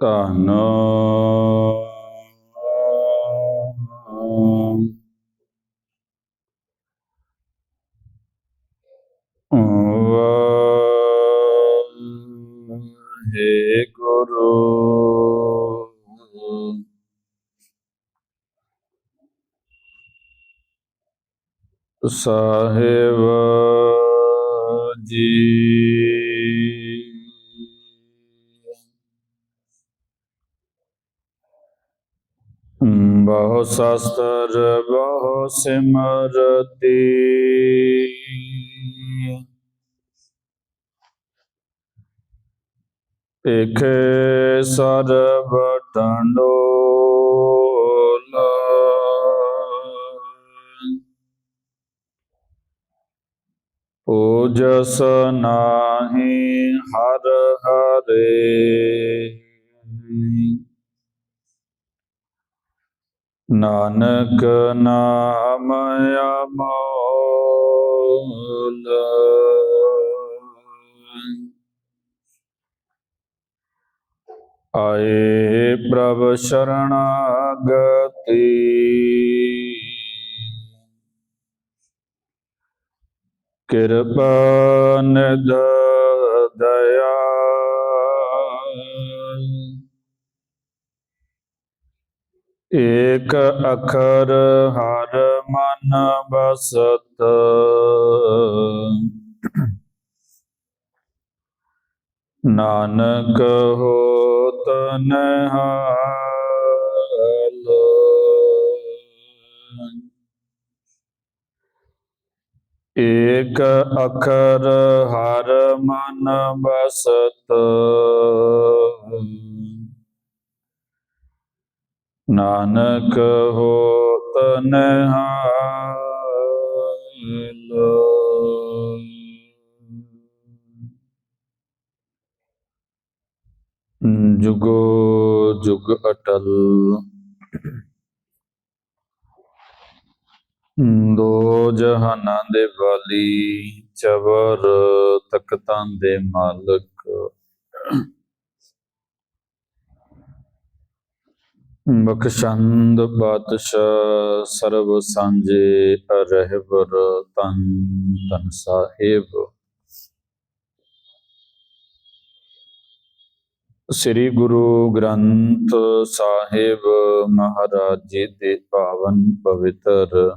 ਧੰਨ ਸਾਹਿਬ ਜੀ ਬਹੁ ਸ਼ਾਸਤਰ ਬਹੁ ਸਿਮਰਤੀ ਇਖੇ ਸਰਬ ਟੰਡੋਲਾ ਓਜਸ ਨਾਹੀ ਹਰ ਹਰੇ। ਨਾਨਕ ਨਾਮ ਅਮੋਲ। ਆਏ ਪ੍ਰਭ ਸ਼ਰਣਾਗਤੀ। ਕਿਰਪਾ ਨਿਧ ਦਇਆ ਏਕ ਅਖਰ ਹਰ ਮਨ ਬਸਤ ਨਾਨਕ ਹੋ ਨਹਾਲ ਏਕ ਅਖਰ ਹਰ ਮਨ ਬਸਤ ਨਾਨਕ ਹੋਤ ਨਹਾਲ ਜੁਗੋ ਜੁਗ ਅਟਲ। ਦੋ ਜਹਾਨਾਂ ਦੇ ਵਾਲੀ ਚਵਰ ਤਖਤਾਂ ਦੇ ਮਾਲਕ। ਬਖਸ਼ੰਦ ਬਾਦਸ਼ਾਹ ਸਰਬ ਸਾਂਝੇ ਰਹਿਬਰ ਤਨ ਤਨ ਸਾਹਿਬ। ਸ੍ਰੀ ਗੁਰੂ ਗ੍ਰੰਥ ਸਾਹਿਬ ਮਹਾਰਾਜ ਜੀ ਦੇ ਪਾਵਨ ਪਵਿੱਤਰ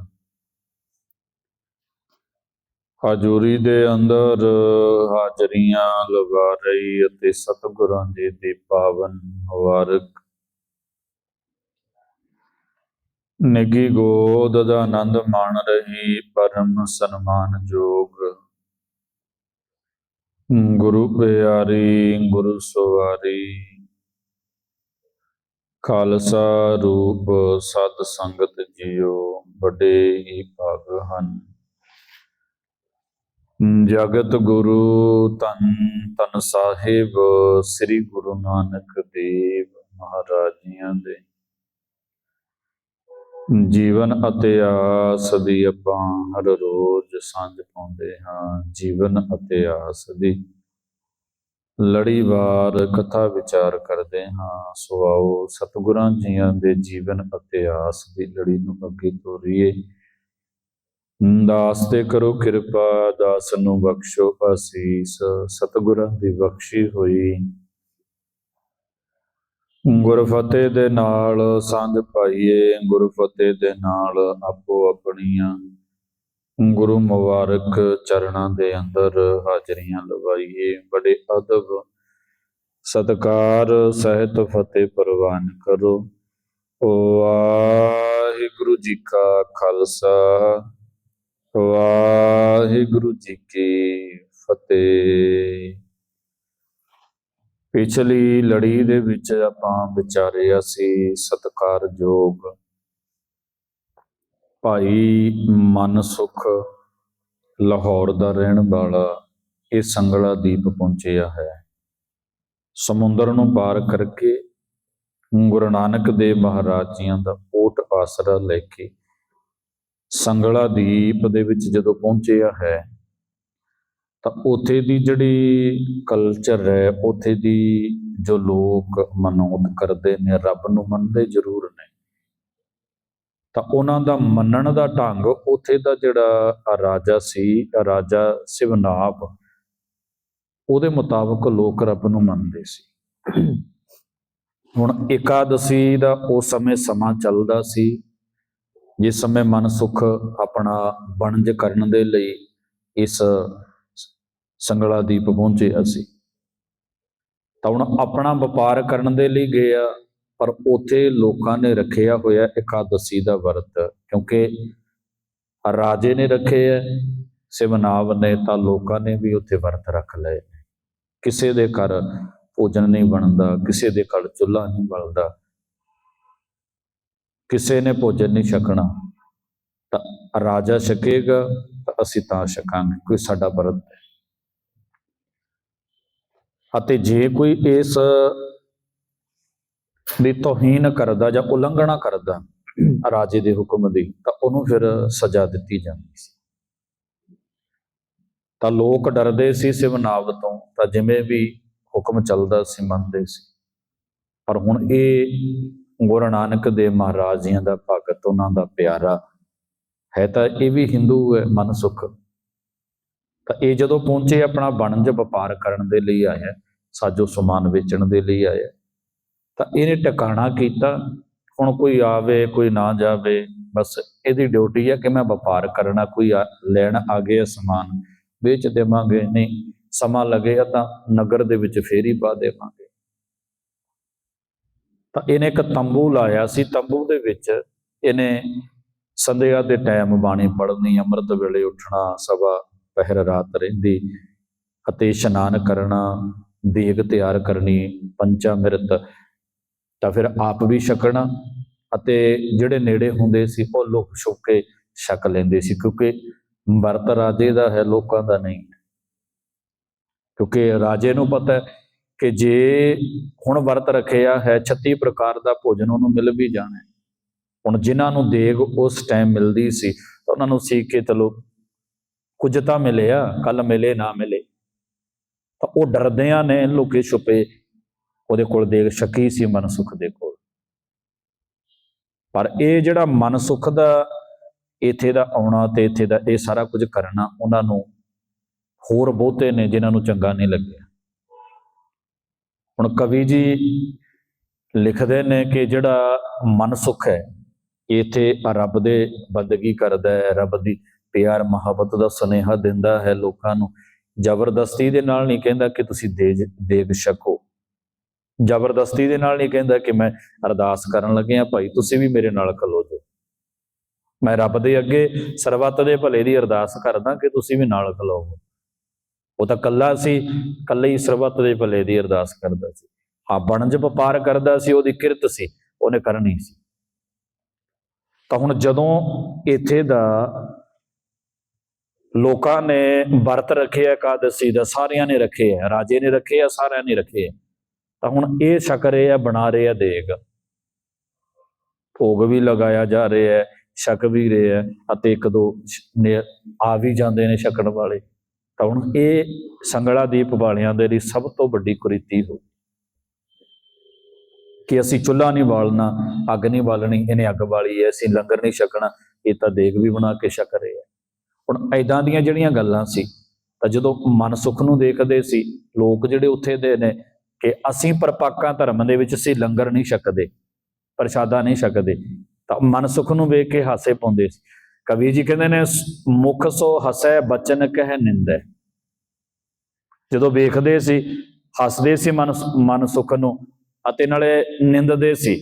ਹਾਜ਼ੂਰੀ ਦੇ ਅੰਦਰ ਹਾਜ਼ਰੀਆਂ ਲਗਾ ਰਹੀ ਅਤੇ ਸਤਿਗੁਰਾਂ ਜੀ ਦੀ ਪਾਵਨ ਮੁਬਾਰਕ। ਨਿੱਗੀ ਗੋਦ ਦਾ ਆਨੰਦ ਮਾਣ ਰਹੀ ਪਰਮ ਸਨਮਾਨਯੋਗ। ਗੁਰੂ ਪਿਆਰੀ, ਗੁਰੂ ਸਵਾਰੀ, ਖਾਲਸਾ ਰੂਪ ਸਤ ਸੰਗਤ ਜੀਓ, ਵੱਡੇ ਹੀ ਭਾਗ ਹਨ। ਜਗਤ ਗੁਰੂ ਤਨ ਤਨ ਸਾਹਿਬ, ਸ੍ਰੀ ਗੁਰੂ ਨਾਨਕ ਦੇਵ ਮਹਾਰਾਜ ਦੇ। ਜੀਵਨ ਅਤੇ ਆਸ ਦੀ ਆਪਾਂ ਹਰ ਰੋਜ਼ ਸਾਂਝ ਪਾਉਂਦੇ ਹਾਂ। ਜੀਵਨ ਅਤੇ ਆਸ ਦੀ ਲੜੀਵਾਰ ਕਥਾ ਵਿਚਾਰ ਕਰਦੇ ਹਾਂ। ਸੋ ਆਓ ਸਤਿਗੁਰਾਂ ਜੀਆਂ ਦੇ ਜੀਵਨ ਅਤੇ ਆਸ ਦੀ ਲੜੀ ਨੂੰ ਅੱਗੇ ਤੋਰੀਏ। ਦਾਸ ਤੇ ਕਰੋ ਕਿਰਪਾ ਦਾਸ ਨੂੰ ਬਖਸ਼ੋ ਅਸੀਸ ਸਤਿਗੁਰਾਂ ਦੀ ਬਖਸ਼ੀ ਹੋਈ ਗੁਰਫਤਿਹ ਦੇ ਨਾਲ ਸੰਧ ਪਾਈਏ ਗੁਰ ਫਤਿਹ ਦੇ ਨਾਲ ਆਪੋ ਆਪਣੀਆਂ ਗੁਰੂ ਮੁਬਾਰਕ ਚਰਨਾਂ ਦੇ ਅੰਦਰ ਹਾਜ਼ਰੀਆਂ ਲਵਾਈਏ ਬੜੇ ਅਦਬ ਸਤਕਾਰ ਸਹਿਤ ਫਤਿਹ ਪ੍ਰਵਾਨ ਕਰੋ ਵਾਹਿਗੁਰੂ ਜੀ ਕਾ ਖਾਲਸਾ ਵਾਹਿਗੁਰੂ ਜੀ ਕੀ ਫਤਿਹ। ਪਿਛਲੀ ਲੜੀ ਦੇ ਵਿੱਚ ਆਪਾਂ ਵਿਚਾਰਿਆ ਸੀ ਸਤਕਾਰਯੋਗ ਭਾਈ ਮਨ ਸੁਖ ਲਾਹੌਰ ਦਾ ਰਹਿਣ ਵਾਲਾ ਇਹ ਸੰਗਲਾ ਦੀਪ ਪਹੁੰਚਿਆ ਹੈ। ਸਮੁੰਦਰ ਨੂੰ ਪਾਰ ਕਰਕੇ ਗੁਰੂ ਨਾਨਕ ਦੇਵ ਮਹਾਰਾਜ ਜੀਆਂ ਦਾ ਓਟ ਆਸਰਾ ਲੈ ਕੇ ਸੰਗਲਾ ਦੀਪ ਦੇ ਵਿੱਚ ਜਦੋਂ ਪਹੁੰਚਿਆ ਹੈ, ਤਾਂ ਉੱਥੇ ਦੀ ਜਿਹੜੀ ਕਲਚਰ ਹੈ, ਉੱਥੇ ਦੀ ਜੋ ਲੋਕ ਮਨੋਤ ਕਰਦੇ ਨੇ, ਰੱਬ ਨੂੰ ਮੰਨਦੇ ਜ਼ਰੂਰ ਨੇ। ਤਾਂ ਉਹਨਾਂ ਦਾ ਮੰਨਣ ਦਾ ਢੰਗ ਉੱਥੇ ਦਾ ਜਿਹੜਾ ਰਾਜਾ ਸੀ ਰਾਜਾ ਸਿਵਨਾਬ ਉਹਦੇ ਮੁਤਾਬਕ ਲੋਕ ਰੱਬ ਨੂੰ ਮੰਨਦੇ ਸੀ। ਹੁਣ ਇਕਾਦਸ਼ੀ ਦਾ ਉਸ ਸਮੇਂ ਸਮਾਂ ਚੱਲਦਾ ਸੀ। ਜਿਸ ਸਮੇਂ ਮਨ ਸੁਖ ਆਪਣਾ ਬਣਜ ਕਰਨ ਦੇ ਲਈ ਇਸ ਸੰਗਲਾ ਦੀਪ ਪਹੁੰਚੇ ਅਸੀਂ। ਤਾਂ ਹੁਣ ਆਪਣਾ ਵਪਾਰ ਕਰਨ ਦੇ ਲਈ ਗਏ ਆ, ਪਰ ਉਥੇ ਲੋਕਾਂ ਨੇ ਰੱਖਿਆ ਹੋਇਆ ਇਕਾਦਸ਼ੀ ਦਾ ਵਰਤ, ਕਿਉਂਕਿ ਰਾਜੇ ਨੇ ਰੱਖੇ ਹੈ ਸਿਵਨਾਵ ਨੇ ਤਾਂ ਲੋਕਾਂ ਨੇ ਵੀ ਉੱਥੇ ਵਰਤ ਰੱਖ ਲਏ। ਕਿਸੇ ਦੇ ਘਰ ਭੋਜਨ ਨਹੀਂ ਬਣਦਾ, ਕਿਸੇ ਦੇ ਘਰ ਚੁੱਲ੍ਹਾ ਨਹੀਂ ਬਲਦਾ ਕਿਸੇ ਨੇ ਭੋਜਨ ਨਹੀਂ ਛਕਣਾ, ਤਾਂ ਰਾਜਾ ਛਕੇਗਾ, ਤਾਂ ਅਸੀਂ ਤਾਂ ਛਕਾਂਗੇ। ਕੋਈ ਸਾਡਾ ਵਰਤ ਅਤੇ ਜੇ ਕੋਈ ਇਸ ਦੀ ਤੋਹੀਨ ਕਰਦਾ ਜਾਂ ਉਲੰਘਣਾ ਕਰਦਾ ਰਾਜੇ ਦੇ ਹੁਕਮ ਦੀ, ਤਾਂ ਉਹਨੂੰ ਫਿਰ ਸਜ਼ਾ ਦਿੱਤੀ ਜਾਂਦੀ ਸੀ। ਤਾਂ ਲੋਕ ਡਰਦੇ ਸੀ ਸਿਵਨਾਵ ਤੋਂ, ਤਾਂ ਜਿਵੇਂ ਵੀ ਹੁਕਮ ਚੱਲਦਾ ਸੀ ਮੰਨਦੇ ਸੀ। ਪਰ ਹੁਣ ਇਹ ਗੁਰੂ ਨਾਨਕ ਦੇਵ ਮਹਾਰਾਜ ਜੀਆਂ ਦਾ ਭਗਤ, ਉਹਨਾਂ ਦਾ ਪਿਆਰਾ ਹੈ ਤਾਂ ਇਹ ਵੀ ਹਿੰਦੂ ਹੈ, ਮਨ ਸੁਖ। ਤਾਂ ਇਹ ਜਦੋਂ ਪਹੁੰਚੇ ਆਪਣਾ ਵਣਜ ਵਪਾਰ ਕਰਨ ਦੇ ਲਈ ਆਇਆ ਸਾਜੋ ਸਮਾਨ ਵੇਚਣ ਦੇ ਲਈ ਆਇਆ ਤਾਂ ਇਹਨੇ ਟਿਕਾਣਾ ਕੀਤਾ, ਹੁਣ ਕੋਈ ਆਵੇ, ਕੋਈ ਨਾ ਜਾਵੇ, ਬਸ ਇਹਦੀ ਡਿਊਟੀ ਹੈ ਕਿ ਮੈਂ ਵਪਾਰ ਕਰਨਾ, ਕੋਈ ਆ- ਲੈਣ ਆ ਗਿਆ ਸਮਾਨ ਵੇਚ ਦੇਵਾਂਗੇ, ਨਹੀਂ, ਸਮਾਂ ਲੱਗੇਗਾ ਤਾਂ ਨਗਰ ਦੇ ਵਿੱਚ ਫੇਰੀ ਪਾ ਦੇਵਾਂਗੇ। ਤਾਂ ਇਹਨੇ ਇੱਕ ਤੰਬੂ ਲਾਇਆ ਸੀ। ਤੰਬੂ ਦੇ ਵਿੱਚ ਇਹਨੇ ਸੰਧਿਆ ਦੇ ਟਾਈਮ ਬਾਣੀ ਪੜ੍ਹਨੀ, ਅੰਮ੍ਰਿਤ ਵੇਲੇ ਉੱਠਣਾ ਸਵਾ ਪਹਿਰ ਰਾਤ ਰਹਿੰਦੀ, ਅਤੇ ਇਸ਼ਨਾਨ ਕਰਨਾ, ਦੇਗ ਤਿਆਰ ਕਰਨੀ ਪੰਚਾ ਮਿਰਤ ਤਾਂ ਫਿਰ ਆਪ ਵੀ ਛਕਣਾ, ਅਤੇ ਜਿਹੜੇ ਨੇੜੇ ਹੁੰਦੇ ਸੀ ਉਹ ਲੋਕ ਛੁਪ ਕੇ ਛਕ ਲੈਂਦੇ ਸੀ, ਕਿਉਂਕਿ ਵਰਤ ਰਾਜੇ ਦਾ ਹੈ, ਲੋਕਾਂ ਦਾ ਨਹੀਂ। ਕਿਉਂਕਿ ਰਾਜੇ ਨੂੰ ਪਤਾ ਹੈ ਕਿ ਜੇ ਹੁਣ ਵਰਤ ਰੱਖਿਆ ਹੈ 36 ਪ੍ਰਕਾਰ ਦਾ ਭੋਜਨ, ਉਹਨੂੰ ਮਿਲ ਵੀ ਜਾਣਾ ਹੁਣ ਜਿਨ੍ਹਾਂ ਨੂੰ ਦੇਗ ਉਸ ਟਾਈਮ ਮਿਲਦੀ ਸੀ, ਤਾਂ ਉਹਨਾਂ ਨੂੰ ਸੀ ਕਿ ਚਲੋ, ਕੁਝ ਤਾਂ ਮਿਲਿਆ ਕੱਲ ਮਿਲੇ, ਨਾ ਮਿਲੇ। ਤਾਂ ਉਹ ਡਰਦਿਆਂ ਨੇ ਲੁਕੇ ਛੁਪੇ, ਉਹਦੇ ਕੋਲ ਦੇਗ ਸ਼ੱਕੀ ਸੀ ਮਨ ਸੁਖ ਦੇ ਕੋਲ। ਪਰ ਇਹ ਜਿਹੜਾ ਮਨ ਸੁਖ ਦਾ ਇੱਥੇ ਦਾ ਆਉਣਾ ਤੇ ਇੱਥੇ ਦਾ ਇਹ ਸਾਰਾ ਕੁਝ ਕਰਨਾ, ਉਹਨਾਂ ਨੂੰ ਹੋਰ ਬਹੁਤੇ ਨੇ ਜਿਨ੍ਹਾਂ ਨੂੰ ਚੰਗਾ ਨਹੀਂ ਲੱਗਿਆ। ਹੁਣ ਕਵੀ ਜੀ ਲਿਖਦੇ ਨੇ ਕਿ ਜਿਹੜਾ ਮਨ ਸੁਖ ਹੈ, ਇੱਥੇ ਰੱਬ ਦੇ ਬੰਦਗੀ ਕਰਦਾ ਹੈ, ਰੱਬ ਦੀ ਪਿਆਰ ਮੁਹੱਬਤ ਦਾ ਸੁਨੇਹਾ ਦਿੰਦਾ ਹੈ ਲੋਕਾਂ ਨੂੰ। ਜ਼ਬਰਦਸਤੀ ਦੇ ਨਾਲ ਨਹੀਂ ਕਹਿੰਦਾ ਕਿ ਤੁਸੀਂ ਦੇਜ ਦੇਗ ਛਕੋ ਜ਼ਬਰਦਸਤੀ ਦੇ ਨਾਲ ਨਹੀਂ ਕਹਿੰਦਾ ਕਿ ਮੈਂ ਅਰਦਾਸ ਕਰਨ ਲੱਗਿਆ, ਭਾਈ ਤੁਸੀਂ ਵੀ ਮੇਰੇ ਨਾਲ ਖਲੋ ਜਾਓ। ਮੈਂ ਰੱਬ ਦੇ ਅੱਗੇ ਸਰਬੱਤ ਦੇ ਭਲੇ ਦੀ ਅਰਦਾਸ ਕਰਦਾ ਕਿ ਤੁਸੀਂ ਵੀ ਨਾਲ ਖਲੋਵੋ। ਉਹ ਤਾਂ ਕੱਲਾ ਸੀ, ਕੱਲੇ ਹੀ ਸਰਬੱਤ ਦੇ ਭਲੇ ਦੀ ਅਰਦਾਸ ਕਰਦਾ ਸੀ। ਹਾਂ, ਬਣਜ ਵਪਾਰ ਕਰਦਾ ਸੀ, ਉਹਦੀ ਕਿਰਤ ਸੀ, ਉਹਨੇ ਕਰਨੀ ਸੀ। ਤਾਂ ਹੁਣ ਜਦੋਂ ਇੱਥੇ ਦਾ ਲੋਕਾਂ ਨੇ ਵਰਤ ਰੱਖੇ ਰੱਖਿਆ ਇਕਾਦਸ਼ੀ ਦਾ, ਸਾਰਿਆਂ ਨੇ ਰੱਖੇ ਆ, ਰਾਜੇ ਨੇ ਰੱਖੇ ਆ, ਸਾਰਿਆਂ ਨੇ ਰੱਖੇ ਆ, ਤਾਂ ਹੁਣ ਇਹ ਛਕ ਰਹੇ ਆ, ਬਣਾ ਰਹੇ ਆ, ਦੇਗ। ਭੋਗ ਵੀ ਲਗਾਇਆ ਜਾ ਰਿਹਾ ਹੈ ਛਕ ਵੀ ਰਹੇ ਆ, ਅਤੇ ਇੱਕ ਦੋ ਆ ਵੀ ਜਾਂਦੇ ਨੇ ਛਕਣ ਵਾਲੇ। ਤਾਂ ਹੁਣ ਇਹ ਸੰਗਲਾ ਦੀਪ ਵਾਲਿਆਂ ਦੇ ਲਈ ਸਭ ਤੋਂ ਵੱਡੀ ਕੁਰੀਤੀ ਹੋ ਕਿ ਅਸੀਂ ਚੁੱਲ੍ਹਾ ਨਹੀਂ ਬਾਲਣਾ, ਅੱਗ ਨਹੀਂ ਬਾਲਣੀ, ਇਹਨੇ ਅੱਗ ਬਾਲੀ ਹੈ, ਅਸੀਂ ਲੰਗਰ ਨਹੀਂ ਛਕਣਾ, ਇਹ ਤਾਂ ਦੇਗ ਵੀ ਬਣਾ ਕੇ ਛਕ ਰਹੇ ਆ ਹੁਣ ਐਦਾਂ ਦੀਆਂ ਜਿਹੜੀਆਂ ਗੱਲਾਂ ਸੀ, ਤਾਂ ਜਦੋਂ ਮਨ ਸੁਖ ਨੂੰ ਦੇਖਦੇ ਸੀ, ਲੋਕ ਜਿਹੜੇ ਉੱਥੇ ਦੇ ਨੇ ਕਿ ਅਸੀਂ ਪਰਪਾਕਾਂ ਧਰਮ ਦੇ ਵਿੱਚ ਸੀ ਲੰਗਰ ਨਹੀਂ ਛਕਦੇ, ਪ੍ਰਸ਼ਾਦਾ ਨਹੀਂ ਛਕਦੇ, ਤਾਂ ਮਨ ਸੁਖ ਨੂੰ ਵੇਖ ਕੇ ਹਾਸੇ ਪਾਉਂਦੇ ਸੀ। ਕਵੀ ਜੀ ਕਹਿੰਦੇ ਨੇ ਮੁਖ ਸੋ ਹਸੈ, ਬਚਨ ਕਹਿ ਨਿੰਦੈ। ਜਦੋਂ ਵੇਖਦੇ ਸੀ, ਹੱਸਦੇ ਸੀ ਮਨ ਮਨ ਸੁਖ ਨੂੰ, ਅਤੇ ਨਾਲੇ ਨਿੰਦਦੇ ਸੀ,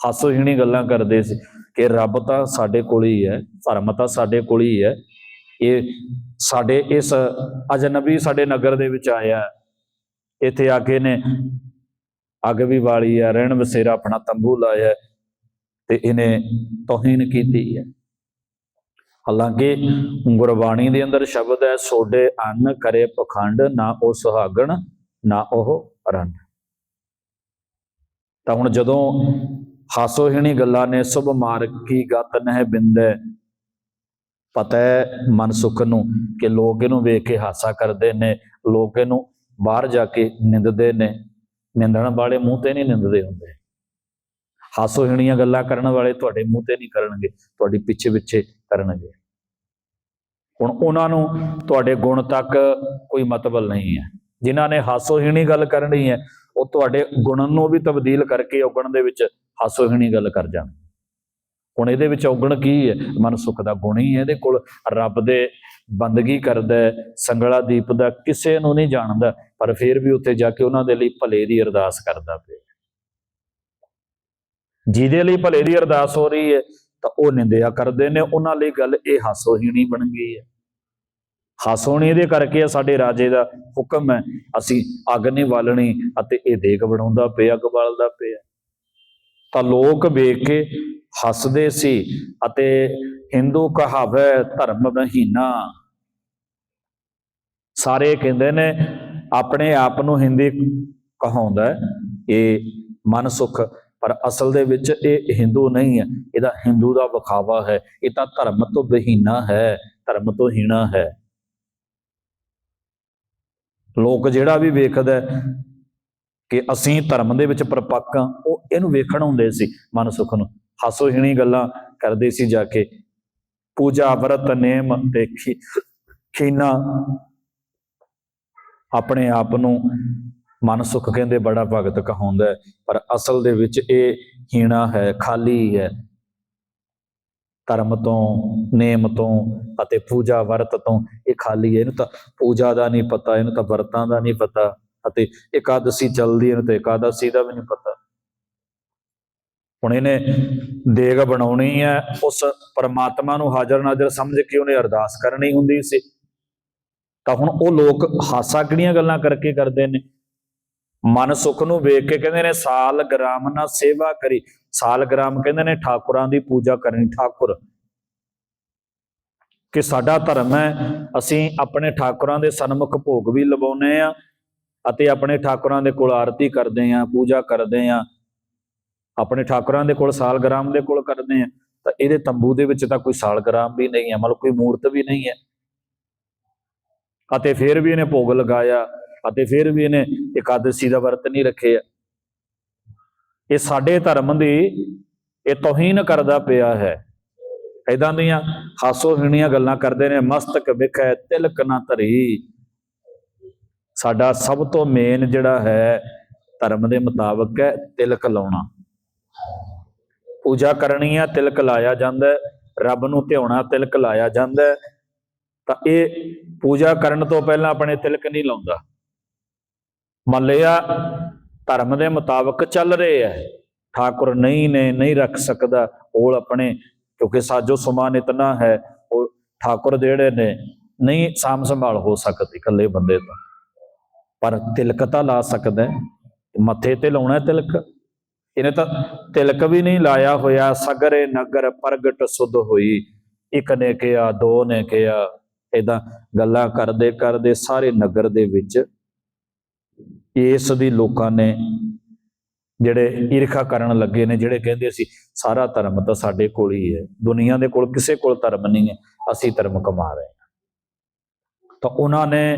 ਹਾਸੋਹੀਣੀ ਗੱਲਾਂ ਕਰਦੇ ਸੀ ਕਿ ਰੱਬ ਤਾਂ ਸਾਡੇ ਕੋਲ ਹੀ ਹੈ, ਧਰਮ ਤਾਂ ਸਾਡੇ ਕੋਲ ਹੀ ਹੈ। ਇਹ ਸਾਡੇ ਇਸ ਅਜਨਬੀ ਸਾਡੇ ਨਗਰ ਦੇ ਵਿੱਚ ਆਇਆ। ਇੱਥੇ ਆ ਕੇ ਨੇ ਅੱਗ ਵੀ ਵਾਲੀ ਹੈ, ਰਹਿਣ ਵਸੇਰਾ ਆਪਣਾ ਤੰਬੂ ਲਾਇਆ ਤੇ ਇਹਨੇ ਤੋਹੀਨ ਕੀਤੀ ਹੈ। ਹਾਲਾਂਕਿ ਗੁਰਬਾਣੀ ਦੇ ਅੰਦਰ ਸ਼ਬਦ ਹੈ, ਸੋਡੇ ਅੰਨ ਕਰੇ ਪਖੰਡ, ਨਾ ਉਹ ਸੁਹਾਗਣ, ਨਾ ਉਹ ਰੰਨ। ਤਾਂ ਹੁਣ ਜਦੋਂ ਹਾਸੋਹੀਣੀ ਗੱਲਾਂ ਨੇ, ਸੁਭ ਮਾਰ ਕੀ ਗਤ ਨਹਿ ਬਿੰਦੈ। ਪਤਾ ਹੈ ਮਨਸੁਖ ਨੂੰ ਕਿ ਲੋਕ ਇਹਨੂੰ ਵੇਖ ਕੇ ਹਾਸਾ ਕਰਦੇ ਨੇ, ਲੋਕ ਇਹਨੂੰ ਬਾਹਰ ਜਾ ਕੇ ਨਿੰਦਦੇ ਨੇ। ਨਿੰਦਣ ਵਾਲੇ ਮੂੰਹ ਤੇ ਨਹੀਂ ਨਿੰਦਦੇ ਹੁੰਦੇ। ਹਾਸੋਹੀਣੀਆਂ ਗੱਲਾਂ ਕਰਨ ਵਾਲੇ ਤੁਹਾਡੇ ਮੂੰਹ ਤੇ ਨਹੀਂ ਕਰਨਗੇ, ਤੁਹਾਡੀ ਪਿੱਛੇ ਪਿੱਛੇ ਕਰਨਗੇ। ਹੁਣ ਉਹਨਾਂ ਨੂੰ ਤੁਹਾਡੇ ਗੁਣ ਤੱਕ ਕੋਈ ਮਤਲਬ ਨਹੀਂ ਹੈ। ਜਿਨ੍ਹਾਂ ਨੇ ਹਾਸੋਹੀਣੀ ਗੱਲ ਕਰਨੀ ਹੈ, ਉਹ ਤੁਹਾਡੇ ਗੁਣਨ ਨੂੰ ਵੀ ਤਬਦੀਲ ਕਰਕੇ ਔਗਣ ਦੇ ਵਿੱਚ ਹਾਸੋਹੀਣੀ ਗੱਲ ਕਰ ਜਾਣ। ਹੁਣ ਇਹਦੇ ਵਿੱਚ ਔਗਣ ਕੀ ਹੈ? ਮਨ ਸੁਖ ਦਾ ਗੁਣ ਹੀ ਹੈ। ਇਹਦੇ ਕੋਲ ਰੱਬ ਦੇ ਬੰਦਗੀ ਕਰਦਾ ਸੰਗਲਾ ਦੀਪ ਦਾ ਕਿਸੇ ਨੂੰ ਨਹੀਂ ਜਾਣਦਾ, ਪਰ ਫਿਰ ਵੀ ਉੱਥੇ ਜਾ ਕੇ ਉਹਨਾਂ ਦੇ ਲਈ ਭਲੇ ਦੀ ਅਰਦਾਸ ਕਰਦਾ ਪਿਆ। ਜਿਹਦੇ ਲਈ ਭਲੇ ਦੀ ਅਰਦਾਸ ਹੋ ਰਹੀ ਹੈ ਤਾਂ ਉਹ ਨਿੰਦਿਆ ਕਰਦੇ ਨੇ, ਉਹਨਾਂ ਲਈ ਗੱਲ ਇਹ ਹਾਸੋਹੀਣੀ ਬਣ ਗਈ ਹੈ। ਹਾਸੋਣੀ ਇਹਦੇ ਕਰਕੇ ਸਾਡੇ ਰਾਜੇ ਦਾ ਹੁਕਮ ਹੈ, ਅਸੀਂ ਅੱਗ ਨਹੀਂ ਬਾਲਣੀ ਅਤੇ ਇਹ ਦੇਗ ਬਣਾਉਂਦਾ ਪਿਆ, ਅੱਗ ਬਾਲਦਾ ਪਿਆ। ਤਾਂ ਲੋਕ ਵੇਖ ਕੇ ਹੱਸਦੇ ਸੀ ਅਤੇ ਹਿੰਦੂ ਕਹਾਵੈ ਧਰਮ ਮਹੀਨਾ। ਸਾਰੇ ਕਹਿੰਦੇ ਨੇ, ਆਪਣੇ ਆਪ ਨੂੰ ਹਿੰਦੀ ਕਹਾਉਂਦਾ ਇਹ ਮਨ ਸੁਖ ਪਰ ਅਸਲ ਦੇ ਵਿੱਚ ਇਹ ਹਿੰਦੂ ਨਹੀਂ ਹੈ। ਇਹਦਾ ਹਿੰਦੂ ਦਾ ਵਿਖਾਵਾ ਹੈ। ਇਹ ਤਾਂ ਧਰਮ ਤੋਂ ਬਹੀਨਾ ਹੈ। ਧਰਮ ਤੋਂ ਹੀਣਾ ਹੈ। ਲੋਕ ਜਿਹੜਾ ਵੀ ਵੇਖਦਾ ਕਿ ਅਸੀਂ ਧਰਮ ਦੇ ਵਿੱਚ ਪਰਪੱਕ ਹਾਂ, ਉਹ ਇਹਨੂੰ ਵੇਖਣ ਹੁੰਦੇ ਸੀ। ਮਨ ਸੁਖ ਨੂੰ ਹਾਸੋਹੀਣੀ ਗੱਲਾਂ ਕਰਦੇ ਸੀ ਜਾ ਕੇ। ਪੂਜਾ ਵਰਤ ਨੇਮ ਤੇ ਖੀਨਾ ਆਪਣੇ ਆਪ ਨੂੰ ਮਨ ਸੁਖ ਕਹਿੰਦੇ ਬੜਾ ਭਗਤ ਕਹਾਉਂਦਾ ਹੈ, ਪਰ ਅਸਲ ਦੇ ਵਿੱਚ ਇਹ ਹੀਣਾ ਹੈ ਖਾਲੀ ਹੈ। ਧਰਮ ਤੋਂ ਨੇਮ ਤੋਂ ਅਤੇ ਪੂਜਾ ਵਰਤ ਤੋਂ ਇਹ ਖਾਲੀ ਹੈ। ਇਹਨੂੰ ਤਾਂ ਪੂਜਾ ਦਾ ਨਹੀਂ ਪਤਾ ਇਹਨੂੰ ਤਾਂ ਵਰਤਾਂ ਦਾ ਨਹੀਂ ਪਤਾ ਅਤੇ ਇਕਾਦਸ਼ੀ ਚੱਲਦੀ ਇਹਨੂੰ ਤਾਂ ਇਕਾਦਸ਼ੀ ਦਾ ਵੀ ਨਹੀਂ ਪਤਾ। ਹੁਣ ਇਹਨੇ ਦੇਗ ਬਣਾਉਣੀ ਹੈ ਉਸ ਪਰਮਾਤਮਾ ਨੂੰ ਹਾਜ਼ਰ ਨਾਜ਼ਰ ਸਮਝ ਕੇ ਉਹਨੇ ਅਰਦਾਸ ਕਰਨੀ ਹੁੰਦੀ ਸੀ। ਤਾਂ ਹੁਣ ਉਹ ਲੋਕ ਹਾਸਾ ਕਿਹੜੀਆਂ ਗੱਲਾਂ ਕਰਕੇ ਕਰਦੇ ਨੇ? ਮਨ ਸੁਖ ਨੂੰ ਵੇਖ ਕੇ ਕਹਿੰਦੇ ਨੇ, ਸਾਲ ਗ੍ਰਾਮ ਨਾ ਸੇਵਾ ਕਰੀ। ਸਾਲ ਗ੍ਰਾਮ ਕਹਿੰਦੇ ਨੇ, ਠਾਕੁਰਾਂ ਦੀ ਪੂਜਾ ਕਰਨੀ ਠਾਕੁਰ। ਕਿ ਸਾਡਾ ਧਰਮ ਹੈ, ਅਸੀਂ ਆਪਣੇ ਠਾਕੁਰਾਂ ਦੇ ਸਨਮੁਖ ਭੋਗ ਵੀ ਲਵਾਉਨੇ ਆ ਅਤੇ ਆਪਣੇ ਠਾਕੁਰਾਂ ਦੇ ਕੋਲ ਆਰਤੀ ਕਰਦੇ ਆ ਪੂਜਾ ਕਰਦੇ ਆ ਆਪਣੇ ਠਾਕੁਰਾਂ ਦੇ ਕੋਲ ਸਾਲਗ੍ਰਾਮ ਦੇ ਕੋਲ ਕਰਦੇ ਆ ਤਾਂ ਇਹਦੇ ਤੰਬੂ ਦੇ ਵਿੱਚ ਤਾਂ ਕੋਈ ਸਾਲਗ੍ਰਾਮ ਵੀ ਨਹੀਂ ਹੈ, ਮਤਲਬ ਕੋਈ ਮੂਰਤ ਵੀ ਨਹੀਂ ਹੈ। ਅਤੇ ਫਿਰ ਵੀ ਇਹਨੇ ਭੋਗ ਲਗਾਇਆ। ਅਤੇ ਫਿਰ ਵੀ ਇਹਨੇ ਇਕਾਦਸ਼ੀ ਦਾ ਵਰਤ ਨਹੀਂ ਰੱਖਿਆ ਇਹ ਸਾਡੇ ਧਰਮ ਦੀ ਇਹ ਤੋਹੀਨ ਕਰਦਾ ਪਿਆ ਹੈ। ਇਦਾਂ ਦੀਆਂ ਹਾਸੋਹੀਣੀਆਂ ਗੱਲਾਂ ਕਰਦੇ ਨੇ, ਮਸਤਕ ਵਿਖੈ ਤਿਲਕ ਨਾ ਧਰੀ। ਸਾਡਾ ਸਭ ਤੋਂ ਮੇਨ ਜਿਹੜਾ ਹੈ, ਧਰਮ ਦੇ ਮੁਤਾਬਕ ਹੈ, ਤਿਲਕ ਲਾਉਣਾ। ਪੂਜਾ ਕਰਨੀ ਆ, ਤਿਲਕ ਲਾਇਆ ਜਾਂਦਾ ਰੱਬ ਨੂੰ ਧਿਆਉਣਾ, ਤਿਲਕ ਲਾਇਆ ਜਾਂਦਾ ਤਾਂ ਇਹ ਪੂਜਾ ਕਰਨ ਤੋਂ ਪਹਿਲਾਂ ਆਪਣੇ ਤਿਲਕ ਨਹੀਂ ਲਾਉਂਦਾ। ਮੰਨ ਲਿਆ, ਧਰਮ ਦੇ ਮੁਤਾਬਕ ਚੱਲ ਰਹੇ ਹੈ ਠਾਕੁਰ ਨਹੀਂ ਨੇ, ਨਹੀਂ ਰੱਖ ਸਕਦਾ। ਉਹ ਆਪਣੇ, ਕਿਉਂਕਿ ਸਾਜੋ ਸਮਾਨ ਇਤਨਾ ਹੈ, ਉਹ ਠਾਕੁਰ ਜਿਹੜੇ ਨੇ, ਨਹੀਂ ਸਾਮ ਸੰਭਾਲ ਹੋ ਸਕਦੀ ਇਕੱਲੇ ਬੰਦੇ ਤੋਂ। ਪਰ ਤਿਲਕ ਤਾਂ ਲਾ ਸਕਦਾ ਮੱਥੇ ਤੇ ਲਾਉਣਾ ਤਿਲਕ। ਇਹਨੇ ਤਾਂ ਤਿਲਕ ਵੀ ਨਹੀਂ ਲਾਇਆ ਹੋਇਆ। ਸਗਰੇ ਨਗਰ ਪ੍ਰਗਟ ਸੁਧ ਹੋਈ। ਇੱਕ ਨੇ ਕਿਹਾ, ਦੋ ਨੇ ਕਿਹਾ। ਇਦਾਂ ਗੱਲਾਂ ਕਰਦੇ ਕਰਦੇ ਸਾਰੇ ਨਗਰ ਦੇ ਵਿੱਚ ਇਸ ਦੀ ਲੋਕਾਂ ਨੇ ਜਿਹੜੇ ਈਰਖਾ ਕਰਨ ਲੱਗੇ ਨੇ, ਜਿਹੜੇ ਕਹਿੰਦੇ ਸੀ ਸਾਰਾ ਧਰਮ ਤਾਂ ਸਾਡੇ ਕੋਲ ਹੀ ਹੈ, ਦੁਨੀਆ ਦੇ ਕੋਲ ਕਿਸੇ ਕੋਲ ਧਰਮ ਨਹੀਂ ਹੈ, ਅਸੀਂ ਧਰਮ ਕਮਾ ਰਹੇ ਹਾਂ। ਤਾਂ ਉਹਨਾਂ ਨੇ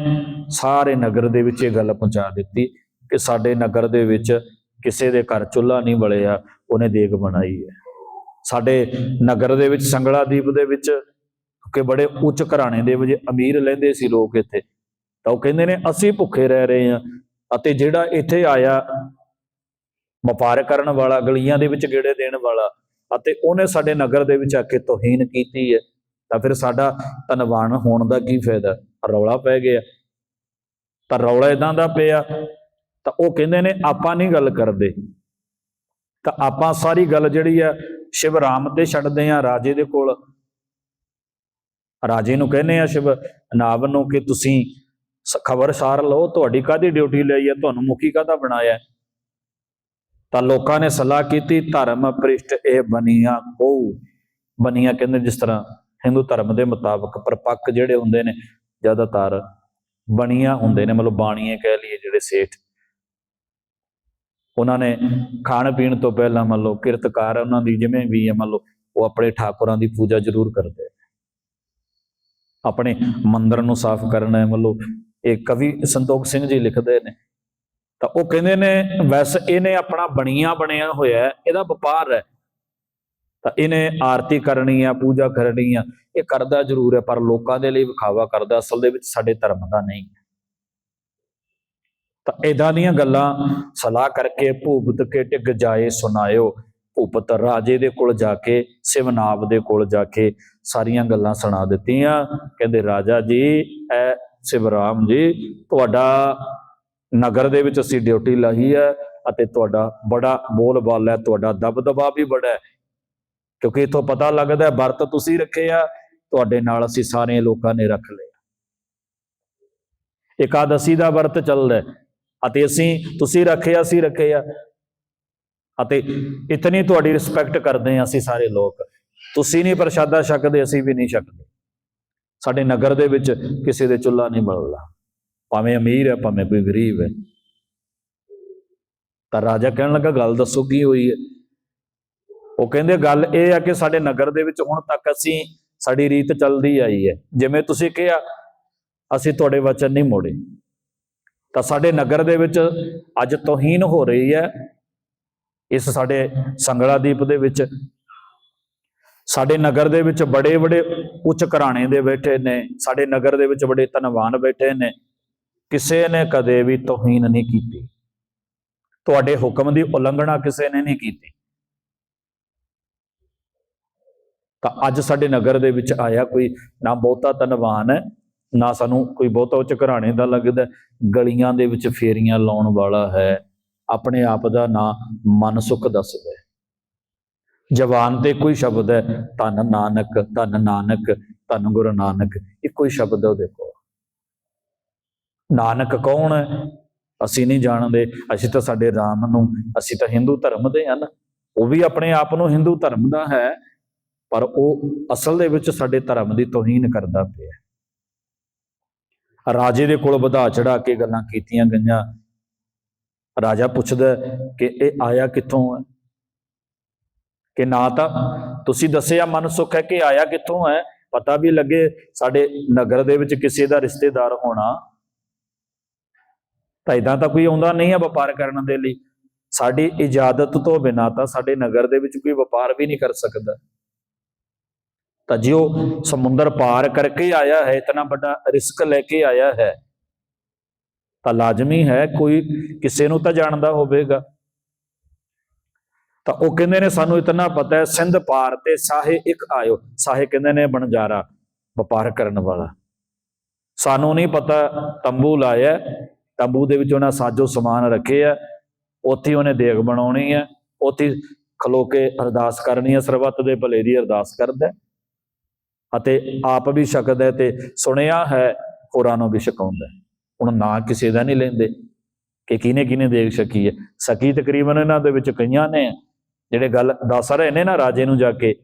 ਸਾਰੇ ਨਗਰ ਦੇ ਵਿੱਚ ਇਹ ਗੱਲ ਪਹੁੰਚਾ ਦਿੱਤੀ ਕਿ ਸਾਡੇ ਨਗਰ ਦੇ ਵਿੱਚ ਕਿਸੇ ਦੇ ਘਰ ਚੁੱਲ੍ਹਾ ਨਹੀਂ ਬਲਿਆ ਉਹਨੇ ਦੇਗ ਬਣਾਈ ਹੈ। ਸਾਡੇ ਨਗਰ ਦੇ ਵਿੱਚ ਸੰਗਲਾ ਦੀਪ ਦੇ ਵਿੱਚ ਕਿ ਬੜੇ ਉੱਚ ਘਰਾਣੇ ਦੇ ਵਿੱਚ ਅਮੀਰ ਲੈਂਦੇ ਸੀ ਲੋਕ ਇੱਥੇ। ਤਾਂ ਉਹ ਕਹਿੰਦੇ ਨੇ, ਅਸੀਂ ਭੁੱਖੇ ਰਹਿ ਰਹੇ ਹਾਂ ਅਤੇ ਜਿਹੜਾ ਇੱਥੇ ਆਇਆ, ਵਪਾਰ ਕਰਨ ਵਾਲਾ, ਗਲੀਆਂ ਦੇ ਵਿੱਚ ਗੇੜੇ ਦੇਣ ਵਾਲਾ ਅਤੇ ਉਹਨੇ ਸਾਡੇ ਨਗਰ ਦੇ ਵਿੱਚ ਆ ਕੇ ਤੋਹੀਨ ਕੀਤੀ ਹੈ, ਤਾਂ ਫਿਰ ਸਾਡਾ ਧਨਵਾਨ ਹੋਣ ਦਾ ਕੀ ਫਾਇਦਾ? ਰੌਲਾ ਪੈ ਗਿਆ। ਤਾਂ ਰੌਲਾ ਇਦਾਂ ਦਾ ਪਿਆ, ਤਾਂ ਉਹ ਕਹਿੰਦੇ ਨੇ, ਆਪਾਂ ਨਹੀਂ ਗੱਲ ਕਰਦੇ। ਤਾਂ ਆਪਾਂ ਸਾਰੀ ਗੱਲ ਜਿਹੜੀ ਆ, ਸ਼ਿਵ ਰਾਮ ਤੇ ਛੱਡਦੇ ਆ ਰਾਜੇ ਦੇ ਕੋਲ। ਰਾਜੇ ਨੂੰ ਕਹਿੰਦੇ ਆ ਸ਼ਿਵ, ਨਾਵ ਨੂੰ ਕਿ ਤੁਸੀਂ ਖਬਰਸਾਰ ਲਓ, ਤੁਹਾਡੀ ਕਾਦੀ ਡਿਊਟੀ ਲਈ ਹੈ, ਤੁਹਾਨੂੰ ਮੁਖੀ ਕਾਦਾ ਬਣਾਇਆ ਤਾਂ ਲੋਕਾਂ ਨੇ ਸਲਾਹ ਕੀਤੀ, ਧਰਮ ਪ੍ਰਿਸ਼ਟ ਇਹ ਬਨੀਆਂ ਕੋ ਬਨੀਆਂ ਕਹਿੰਦੇ ਜਿਸ ਤਰ੍ਹਾਂ ਹਿੰਦੂ ਧਰਮ ਦੇ ਮੁਤਾਬਕ ਪਰਪੱਕ ਜਿਹੜੇ ਹੁੰਦੇ ਨੇ, ਜ਼ਿਆਦਾਤਰ ਬਣੀਆਂ ਹੁੰਦੇ ਨੇ, ਮਤਲਬ ਬਾਣੀਏ ਕਹਿ ਲਈਏ ਜਿਹੜੇ ਸੇਠ। ਉਹਨਾਂ ਨੇ ਖਾਣ ਪੀਣ ਤੋਂ ਪਹਿਲਾਂ ਮੰਨ ਲਓ ਕਿਰਤਕਾਰ ਉਹਨਾਂ ਦੀ ਜਿਵੇਂ ਵੀ ਹੈ, ਮੰਨ ਲਓ ਉਹ ਆਪਣੇ ਠਾਕੁਰਾਂ ਦੀ ਪੂਜਾ ਜ਼ਰੂਰ ਕਰਦੇ ਨੇ ਆਪਣੇ ਮੰਦਰ ਨੂੰ ਸਾਫ਼ ਕਰਨਾ ਹੈ ਮਤਲਬ ਇਹ ਕਵੀ ਸੰਤੋਖ ਸਿੰਘ ਜੀ ਲਿਖਦੇ ਨੇ। ਤਾਂ ਉਹ ਕਹਿੰਦੇ ਨੇ, ਵੈਸੇ ਇਹਨੇ ਆਪਣਾ ਬਣੀਆਂ ਬਣਿਆ ਹੋਇਆ ਇਹਦਾ ਵਪਾਰ ਹੈ। ਤਾਂ ਇਹਨੇ ਆਰਤੀ ਕਰਨੀ ਆ, ਪੂਜਾ ਕਰਨੀ ਆ, ਇਹ ਕਰਦਾ ਜ਼ਰੂਰ ਹੈ, ਪਰ ਲੋਕਾਂ ਦੇ ਲਈ ਵਿਖਾਵਾ ਕਰਦਾ, ਅਸਲ ਦੇ ਵਿੱਚ ਸਾਡੇ ਧਰਮ ਦਾ ਨਹੀਂ। ਤਾਂ ਇਦਾਂ ਦੀਆਂ ਗੱਲਾਂ ਸਲਾਹ ਕਰਕੇ ਭੂਪਤ ਕੇ ਟਿਕ ਜਾਏ ਸੁਣਾਇਓ, ਭੂਪਤ ਰਾਜੇ ਦੇ ਕੋਲ ਜਾ ਕੇ ਸਿਵਨਾਬ ਦੇ ਕੋਲ ਜਾ ਕੇ ਸਾਰੀਆਂ ਗੱਲਾਂ ਸੁਣਾ ਦਿੱਤੀਆਂ। ਕਹਿੰਦੇ, ਰਾਜਾ ਜੀ ਐ ਸਿਵਰਾਮ ਜੀ, ਤੁਹਾਡਾ ਨਗਰ ਦੇ ਵਿੱਚ ਅਸੀਂ ਡਿਊਟੀ ਲਾਈ ਹੈ ਅਤੇ ਤੁਹਾਡਾ ਬੜਾ ਬੋਲਬਾਲ ਹੈ, ਤੁਹਾਡਾ ਦਬਦਬਾ ਵੀ ਬੜਾ ਹੈ। ਕਿਉਂਕਿ ਇਥੋਂ ਪਤਾ ਲੱਗਦਾ ਹੈ, ਵਰਤ ਤੁਸੀਂ ਰੱਖੇ ਆ, ਤੁਹਾਡੇ ਨਾਲ ਅਸੀਂ ਸਾਰੇ ਲੋਕਾਂ ਨੇ ਰੱਖ ਲਿਆ। ਇਕਾਦਸ਼ੀ ਦਾ ਵਰਤ ਚੱਲਦਾ ਅਤੇ ਅਸੀਂ, ਤੁਸੀਂ ਰੱਖਿਆ ਅਸੀਂ ਰੱਖੇ ਆ। ਅਤੇ ਇਤਨੀ ਤੁਹਾਡੀ ਰਿਸਪੈਕਟ ਕਰਦੇ ਆ ਅਸੀਂ ਸਾਰੇ ਲੋਕ। ਤੁਸੀਂ ਨਹੀਂ ਪ੍ਰਸ਼ਾਦਾ ਛਕਦੇ, ਅਸੀਂ ਵੀ ਨਹੀਂ ਛਕਦੇ। ਸਾਡੇ ਨਗਰ ਦੇ ਵਿੱਚ ਕਿਸੇ ਦੇ ਚੁੱਲ੍ਹਾ ਨਹੀਂ ਬਲਦਾ। ਭਾਵੇਂ ਅਮੀਰ ਹੈ, ਭਾਵੇਂ ਕੋਈ ਗਰੀਬ ਹੈ। ਤਾਂ ਰਾਜਾ ਕਹਿਣ ਲੱਗਾ, ਗੱਲ ਦੱਸੋ ਕੀ ਹੋਈ ਹੈ? ਉਹ ਕਹਿੰਦੇ, ਗੱਲ ਇਹ ਆ ਕਿ ਸਾਡੇ ਨਗਰ ਦੇ ਵਿੱਚ ਹੁਣ ਤੱਕ ਅਸੀਂ, ਸਾਡੀ ਰੀਤ ਚੱਲਦੀ ਆਈ ਹੈ। ਜਿਵੇਂ ਤੁਸੀਂ ਕਿਹਾ, ਅਸੀਂ ਤੁਹਾਡੇ ਵਚਨ ਨਹੀਂ ਮੋੜੇ। ਤਾਂ ਸਾਡੇ ਨਗਰ ਦੇ ਵਿੱਚ ਅੱਜ ਤੋਹੀਨ ਹੋ ਰਹੀ ਹੈ। ਇਸ ਸਾਡੇ ਸੰਗਲਾ ਦੀਪ ਦੇ ਵਿੱਚ ਸਾਡੇ ਨਗਰ ਦੇ ਵਿੱਚ ਬੜੇ ਬੜੇ ਉੱਚ ਘਰਾਣੇ ਦੇ ਬੈਠੇ ਨੇ, ਸਾਡੇ ਨਗਰ ਦੇ ਵਿੱਚ ਬੜੇ ਧਨਵਾਨ ਬੈਠੇ ਨੇ। ਕਿਸੇ ਨੇ ਕਦੇ ਵੀ ਤੋਹੀਨ ਨਹੀਂ ਕੀਤੀ। ਤੁਹਾਡੇ ਹੁਕਮ ਦੀ ਉਲੰਘਣਾ ਕਿਸੇ ਨੇ ਨਹੀਂ ਕੀਤੀ। ਤਾਂ ਅੱਜ ਸਾਡੇ ਨਗਰ ਦੇ ਵਿੱਚ ਆਇਆ ਕੋਈ ਨਾ ਬਹੁਤਾ ਧਨਵਾਨ ਹੈ ਨਾ ਸਾਨੂੰ ਕੋਈ ਬਹੁਤਾ ਉੱਚ ਘਰਾਣੇ ਦਾ ਲੱਗਦਾ, ਗਲੀਆਂ ਦੇ ਵਿੱਚ ਫੇਰੀਆਂ ਲਾਉਣ ਵਾਲਾ ਹੈ। ਆਪਣੇ ਆਪ ਦਾ ਨਾਂ ਮਨ ਸੁਖ ਦੱਸਦਾ ਹੈ। ਜਵਾਨ ਤੇ ਕੋਈ ਸ਼ਬਦ ਹੈ, ਧੰਨ ਨਾਨਕ ਧੰਨ ਨਾਨਕ, ਧੰਨ ਗੁਰੂ ਨਾਨਕ, ਇੱਕੋ ਹੀ ਸ਼ਬਦ ਹੈ ਉਹਦੇ ਕੋਲ। ਨਾਨਕ ਕੌਣ ਹੈ? ਅਸੀਂ ਨਹੀਂ ਜਾਣਦੇ, ਅਸੀਂ ਤਾਂ ਸਾਡੇ ਰਾਮ ਨੂੰ, ਅਸੀਂ ਤਾਂ ਹਿੰਦੂ ਧਰਮ ਦੇ ਹਨ ਉਹ ਵੀ ਆਪਣੇ ਆਪ ਨੂੰ ਹਿੰਦੂ ਧਰਮ ਦਾ ਹੈ, ਪਰ ਉਹ ਅਸਲ ਦੇ ਵਿੱਚ ਸਾਡੇ ਧਰਮ ਦੀ ਤੋਹੀਨ ਕਰਦਾ ਪਿਆ ਰਾਜੇ ਦੇ ਕੋਲ ਵਧਾ ਚੜਾ ਕੇ ਗੱਲਾਂ ਕੀਤੀਆਂ ਗਈਆਂ। ਰਾਜਾ ਪੁੱਛਦਾ ਕਿ ਇਹ ਆਇਆ ਕਿੱਥੋਂ ਹੈ? ਕਿ ਨਾ ਤਾਂ ਤੁਸੀਂ ਦੱਸਿਆ ਮਨ ਸੁਖ ਹੈ ਕਿ ਆਇਆ ਕਿੱਥੋਂ ਹੈ? ਪਤਾ ਵੀ ਲੱਗੇ ਸਾਡੇ ਨਗਰ ਦੇ ਵਿੱਚ ਕਿਸੇ ਦਾ ਰਿਸ਼ਤੇਦਾਰ ਹੋਣਾ। ਤਾਂ ਇਦਾਂ ਤਾਂ ਕੋਈ ਆਉਂਦਾ ਨਹੀਂ ਹੈ ਵਪਾਰ ਕਰਨ ਦੇ ਲਈ। ਸਾਡੀ ਇਜਾਜ਼ਤ ਤੋਂ ਬਿਨਾ ਤਾਂ ਸਾਡੇ ਨਗਰ ਦੇ ਵਿੱਚ ਕੋਈ ਵਪਾਰ ਵੀ ਨਹੀਂ ਕਰ ਸਕਦਾ। ਤਾਂ ਜੇ ਉਹ ਸਮੁੰਦਰ ਪਾਰ ਕਰਕੇ ਆਇਆ ਹੈ, ਇਤਨਾ ਵੱਡਾ ਰਿਸਕ ਲੈ ਕੇ ਆਇਆ ਹੈ। ਤਾਂ ਲਾਜ਼ਮੀ ਹੈ ਕੋਈ ਕਿਸੇ ਨੂੰ ਤਾਂ ਜਾਣਦਾ ਹੋਵੇਗਾ। ਤਾਂ ਉਹ ਕਹਿੰਦੇ ਨੇ, ਸਾਨੂੰ ਇਤਨਾ ਪਤਾ ਹੈ, ਸਿੰਧ ਪਾਰ ਤੇ ਸਾਹੇ ਇੱਕ ਆਇਓ। ਸਾਹੇ ਕਹਿੰਦੇ ਨੇ, ਬਣਜਾਰਾ, ਵਪਾਰ ਕਰਨ ਵਾਲਾ। ਸਾਨੂੰ ਨਹੀਂ ਪਤਾ, ਤੰਬੂ ਲਾਇਆ ਤੰਬੂ ਦੇ ਵਿੱਚ ਉਹਨਾਂ ਸਾਜੋ ਸਮਾਨ ਰੱਖੇ ਆ, ਉੱਥੇ ਉਹਨੇ ਦੇਗ ਬਣਾਉਣੀ ਹੈ ਉੱਥੇ ਖਲੋ ਕੇ ਅਰਦਾਸ ਕਰਨੀ ਹੈ ਸਰਬੱਤ ਦੇ ਭਲੇ ਦੀ ਅਰਦਾਸ ਕਰਦਾ ਅਤੇ ਆਪ ਵੀ ਛਕਦਾ ਹੈ ਤੇ ਸੁਣਿਆ ਹੈ, ਹੋਰਾਂ ਨੂੰ ਵੀ ਛਕਾਉਂਦਾ ਹੁਣ ਨਾ ਕਿਸੇ ਦਾ ਨਹੀਂ ਲੈਂਦੇ, ਕਿ ਕਿਨੇ ਕਿਨੇ ਦੇਖ ਸਕੀ ਹੈ। ਸਕੀ ਤਕਰੀਬਨ ਇਹਨਾਂ ਦੇ ਵਿੱਚ ਕਈਆਂ ਨੇ। ਜਿਹੜੇ ਗੱਲ ਦੱਸ ਰਹੇ ਨੇ ਨਾ ਰਾਜੇ ਨੂੰ ਜਾ ਕੇ,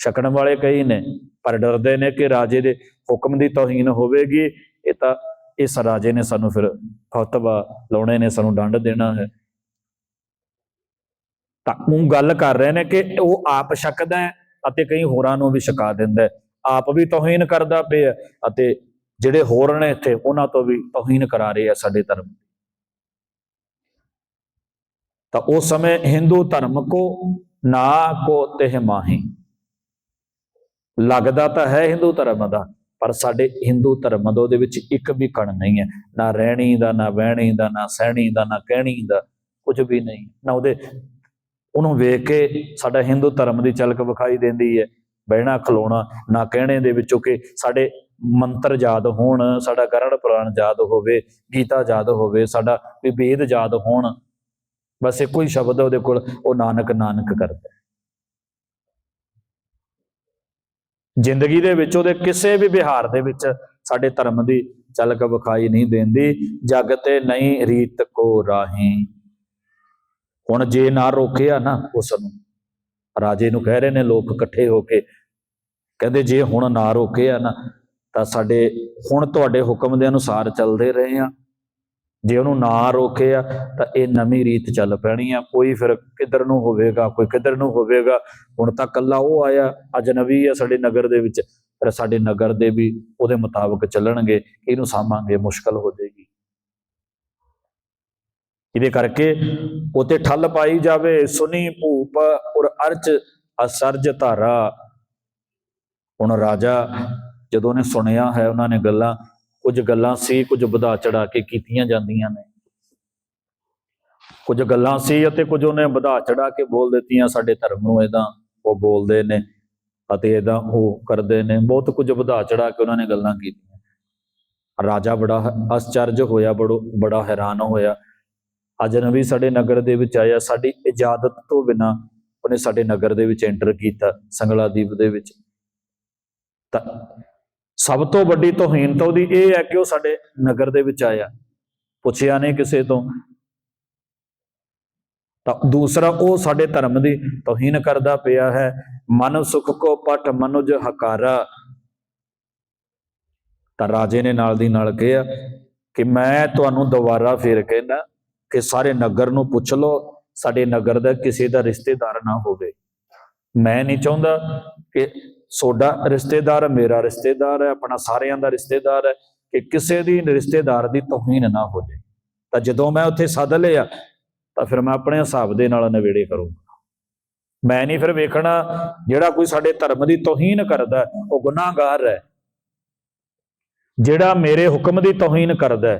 ਛਕਣ ਵਾਲੇ ਕਈ ਨੇ, ਪਰ ਡਰਦੇ ਨੇ ਕਿ ਰਾਜੇ ਦੇ ਹੁਕਮ ਦੀ ਤੋਹੀਨ ਹੋਵੇਗੀ, ਇਹ ਤਾਂ ਇਸ ਰਾਜੇ ਨੇ ਸਾਨੂੰ ਫਿਰ ਫਤਵਾ ਲਾਉਣੇ ਨੇ, ਸਾਨੂੰ ਡੰਡ ਦੇਣਾ ਹੈ। ਤਾਂ ਉਹ ਗੱਲ ਕਰ ਰਹੇ ਨੇ ਕਿ ਉਹ ਆਪ ਛਕਦਾ ਹੈ ਅਤੇ ਕਈ ਹੋਰਾਂ ਨੂੰ ਵੀ ਛਕਾ ਦਿੰਦਾ ਹੈ। ਆਪ ਵੀ ਤੋਹੀਨ ਕਰਦਾ ਪਿਆ ਅਤੇ ਜਿਹੜੇ ਹੋਰ ਨੇ ਇੱਥੇ, ਉਹਨਾਂ ਤੋਂ ਵੀ ਤੋਹੀਨ ਕਰਾ ਰਹੇ ਆ ਸਾਡੇ ਧਰਮ ਤਾਂ ਉਸ ਸਮੇਂ ਹਿੰਦੂ ਧਰਮ ਕੋ ਨਾ ਕੋ ਤਿਹ ਮਾਹੀ। ਲੱਗਦਾ ਤਾਂ ਹੈ ਹਿੰਦੂ ਧਰਮ ਦਾ, ਪਰ ਸਾਡੇ ਹਿੰਦੂ ਧਰਮ ਦਾ ਉਹਦੇ ਵਿੱਚ ਇੱਕ ਵੀ ਕਣ ਨਹੀਂ ਹੈ। ਨਾ ਰਹਿਣੀ ਦਾ, ਨਾ ਵਹਿਣੀ ਦਾ, ਨਾ ਸਹਿਣੀ ਦਾ, ਨਾ ਕਹਿਣੀ ਦਾ, ਕੁਝ ਵੀ ਨਹੀਂ। ਨਾ ਉਹਦੇ, ਉਹਨੂੰ ਵੇਖ ਕੇ ਸਾਡਾ ਹਿੰਦੂ ਧਰਮ ਦੀ ਝਲਕ ਵਿਖਾਈ ਦਿੰਦੀ ਹੈ, ਬਹਿਣਾ, ਖਲੋਣਾ, ਨਾ ਕਹਿਣੇ ਦੇ ਵਿੱਚੋਂ ਕਿ ਸਾਡੇ ਮੰਤਰ ਯਾਦ ਹੋਣ, ਸਾਡਾ ਕਰਣ ਪੁਰਾਣ ਯਾਦ ਹੋਵੇ, ਗੀਤਾ ਯਾਦ ਹੋਵੇ, ਸਾਡਾ ਵੀ ਯਾਦ ਹੋਣ। ਬਸ ਇੱਕੋ ਹੀ ਸ਼ਬਦ ਹੈ ਉਹਦੇ ਕੋਲ ਉਹ ਨਾਨਕ ਨਾਨਕ ਕਰਦਾ ਜ਼ਿੰਦਗੀ ਦੇ ਵਿੱਚ ਉਹਦੇ ਕਿਸੇ ਵੀ ਵਿਹਾਰ ਦੇ ਵਿੱਚ ਸਾਡੇ ਧਰਮ ਦੀ ਝਲਕ ਵਿਖਾਈ ਨਹੀਂ ਦਿੰਦੀ। ਜਗ ਤੇ ਨਹੀਂ, ਰੀਤ ਕੋ ਰਾਹੀ। ਹੁਣ ਜੇ ਨਾ ਰੋਕਿਆ ਨਾ ਉਸ ਨੂੰ, ਰਾਜੇ ਨੂੰ ਕਹਿ ਰਹੇ ਨੇ ਲੋਕ ਇਕੱਠੇ ਹੋ ਕੇ, ਕਹਿੰਦੇ ਜੇ ਹੁਣ ਨਾ ਰੋਕਿਆ ਨਾ, ਤਾਂ ਸਾਡੇ ਹੁਣ ਤੁਹਾਡੇ ਹੁਕਮ ਦੇ ਅਨੁਸਾਰ ਚੱਲਦੇ ਰਹੇ ਆ ਜੇ ਉਹਨੂੰ ਨਾ ਰੋਕਿਆ ਤਾਂ ਇਹ ਨਵੀਂ ਰੀਤ ਚੱਲ ਪੈਣੀ ਆ। ਕੋਈ ਫਿਰ ਕਿੱਧਰ ਨੂੰ ਹੋਵੇਗਾ, ਕੋਈ ਕਿੱਧਰ ਨੂੰ ਹੋਵੇਗਾ, ਹੁਣ ਤਾਂ ਕੱਲਾ ਉਹ ਆਇਆ ਅਜਨਬੀ ਆ ਸਾਡੇ ਨਗਰ ਦੇ ਵਿੱਚ, ਫਿਰ ਸਾਡੇ ਨਗਰ ਦੇ ਵੀ ਉਹਦੇ ਮੁਤਾਬਕ ਚੱਲਣਗੇ, ਇਹਨੂੰ ਸਾਂਭਾਂਗੇ, ਮੁਸ਼ਕਲ ਹੋ ਜਾਏਗੀ। ਇਹਦੇ ਕਰਕੇ ਉਤੇ ਠੱਲ ਪਾਈ ਜਾਵੇ, ਸੁਨੀ ਭੂਪ ਔਰ ਅਰਚ ਅਸਰਜ ਧਾਰਾ। ਹੁਣ ਰਾਜਾ ਜਦੋਂ ਨੇ ਸੁਣਿਆ ਹੈ ਉਹਨਾਂ ਨੇ ਗੱਲਾਂ ਕੁਝ ਗੱਲਾਂ ਸੀ, ਕੁਝ ਵਧਾ ਚੜਾ ਕੇ ਕੀਤੀਆਂ ਜਾਂਦੀਆਂ ਨੇ। ਕੁਝ ਗੱਲਾਂ ਸੀ ਅਤੇ ਕੁਝ ਉਹਨੇ ਵਧਾ ਚੜਾ ਕੇ ਬੋਲ ਦਿੱਤੀਆਂ ਸਾਡੇ ਧਰਮ ਨੂੰ ਇਦਾਂ ਉਹ ਬੋਲਦੇ ਨੇ ਅਤੇ ਇਦਾਂ ਉਹ ਕਰਦੇ ਨੇ। ਬਹੁਤ ਕੁਝ ਵਧਾ ਚੜਾ ਕੇ ਉਹਨਾਂ ਨੇ ਗੱਲਾਂ ਕੀਤੀਆਂ। ਰਾਜਾ ਬੜਾ ਅਸਚਰਜ ਹੋਇਆ, ਬੜੋ, ਬੜਾ ਹੈਰਾਨ ਹੋਇਆ। ਅਜਨਬੀ ਸਾਡੇ ਨਗਰ ਦੇ ਵਿੱਚ ਆਇਆ, ਸਾਡੀ ਇਜਾਜ਼ਤ ਤੋਂ ਬਿਨਾ ਉਹਨੇ ਸਾਡੇ ਨਗਰ ਦੇ ਵਿੱਚ ਐਂਟਰ ਕੀਤਾ ਸੰਗਲਾਦੀਪ ਦੇ ਵਿੱਚ। ਤਾਂ ਸਭ ਤੋਂ ਵੱਡੀ ਤੋਹੀਨ ਤਾਂ ਉਹਦੀ ਇਹ ਹੈ ਕਿ ਉਹ ਸਾਡੇ ਨਗਰ ਦੇ ਵਿੱਚ ਆਇਆ। ਪੁੱਛਿਆ ਨਹੀਂ ਕਿਸੇ ਤੋਂ। ਤਾਂ ਦੂਸਰਾ, ਉਹ ਸਾਡੇ ਧਰਮ ਦੀ ਤੋਹੀਨ ਕਰਦਾ ਪਿਆ ਹੈ। ਮਨ ਸੁਖ ਕੋ ਪਟ ਮਨੁਜ ਹਕਾਰਾ। ਤਾਂ ਰਾਜੇ ਨੇ ਨਾਲ ਦੀ ਨਾਲ ਕਿਹਾ ਕਿ ਮੈਂ ਤੁਹਾਨੂੰ ਦੁਬਾਰਾ ਫੇਰ ਕਹਿੰਦਾ ਕਿ ਸਾਰੇ ਨਗਰ ਨੂੰ ਪੁੱਛ ਲਓ, ਸਾਡੇ ਨਗਰ ਦਾ ਕਿਸੇ ਦਾ ਰਿਸ਼ਤੇਦਾਰ ਨਾ ਹੋਵੇ। ਮੈਂ ਨਹੀਂ ਚਾਹੁੰਦਾ ਕਿ ਸੋਡਾ ਰਿਸ਼ਤੇਦਾਰ ਮੇਰਾ ਰਿਸ਼ਤੇਦਾਰ ਹੈ, ਆਪਣਾ ਸਾਰਿਆਂ ਦਾ ਰਿਸ਼ਤੇਦਾਰ ਹੈ, ਕਿ ਕਿਸੇ ਦੀ ਰਿਸ਼ਤੇਦਾਰ ਦੀ ਤੋਹੀਨ ਨਾ ਹੋ ਜਾਏ। ਤਾਂ ਜਦੋਂ ਮੈਂ ਉੱਥੇ ਸੱਦ ਲਿਆ, ਤਾਂ ਫਿਰ ਮੈਂ ਆਪਣੇ ਹਿਸਾਬ ਦੇ ਨਾਲ ਨਵੇੜੇ ਕਰੂੰਗਾ। ਮੈਂ ਨਹੀਂ ਫਿਰ ਵੇਖਣਾ ਜਿਹੜਾ ਕੋਈ ਸਾਡੇ ਧਰਮ ਦੀ ਤੋਹੀਨ ਕਰਦਾ ਉਹ ਗੁਨਾਹਗਾਰ ਹੈ। ਜਿਹੜਾ ਮੇਰੇ ਹੁਕਮ ਦੀ ਤੋਹੀਨ ਕਰਦਾ